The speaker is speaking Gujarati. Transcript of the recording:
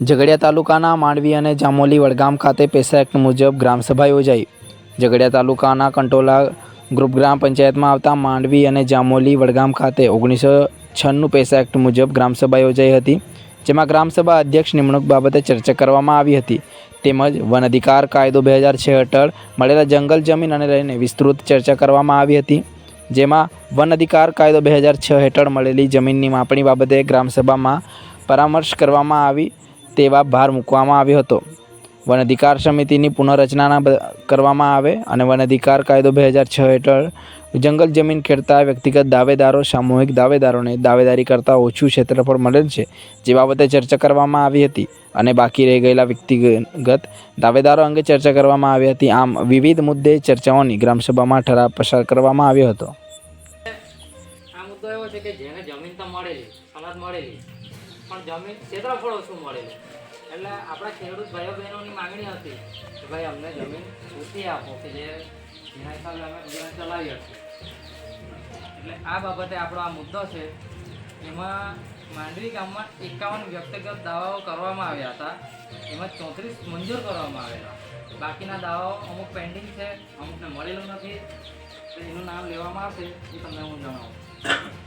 ઝઘડિયા તાલુકાના માંડવી અને જામોલી વડગામ ખાતે પેસા એક્ટ મુજબ ગ્રામસભા યોજાઈ. ઝઘડિયા તાલુકાના કંટોલા ગ્રુપ ગ્રામ પંચાયતમાં આવતા માંડવી અને જામોલી વડગામ ખાતે ઓગણીસો છન્નું પેસા એક્ટ મુજબ ગ્રામસભા યોજાઈ હતી, જેમાં ગ્રામસભા અધ્યક્ષ નિમણૂક બાબતે ચર્ચા કરવામાં આવી હતી. તેમજ વન અધિકાર કાયદો બે હજાર છ હેઠળ મળેલા જંગલ જમીન અને લઈને વિસ્તૃત ચર્ચા કરવામાં આવી હતી, જેમાં વન અધિકાર કાયદો બે હજાર છ હેઠળ મળેલી જમીનની માપણી બાબતે ગ્રામસભામાં પરામર્શ કરવામાં આવી તેવા ભાર મૂકવામાં આવ્યો હતો. વન અધિકાર સમિતિની પુનઃરચનાના કરવામાં આવે અને વન અધિકાર કાયદો બે હજાર છ હેઠળ જંગલ જમીન ખેડતા વ્યક્તિગત દાવેદારો, સામૂહિક દાવેદારોને દાવેદારી કરતાં ઓછું ક્ષેત્રફળ મળેલ છે, જે બાબતે ચર્ચા કરવામાં આવી હતી અને બાકી રહી ગયેલા વ્યક્તિગત દાવેદારો અંગે ચર્ચા કરવામાં આવી હતી. આમ, વિવિધ મુદ્દે ચર્ચાઓની ગ્રામસભામાં ઠરાવ પસાર કરવામાં આવ્યો હતો. આ મુદ્દો એવો છે કે જેને જમીન તો મળેલી સમાજ મળેલી પણ જમીન ક્ષેત્રફળ ઓછું મળેલું એટલે આપણા ખેડૂત ભાઈઓ બહેનોની માંગણી હતી કે ભાઈ અમને જમીન ઓછી આપો કે જે જેના હિસાબે અમે જીવન ચલાવી શકીએ એટલે આ બાબતે આપણો આ મુદ્દો છે. એમાં માંડવી ગામમાં એકાવન વ્યક્તિગત દાવાઓ કરવામાં આવ્યા હતા. એમાં ચોત્રીસ મંજૂર કરવામાં આવેલા. બાકીના દાવાઓ અમુક પેન્ડિંગ છે, અમુકને મળેલું નથી. એનું નામ લેવામાં આવશે એ તમને હું જણાવું.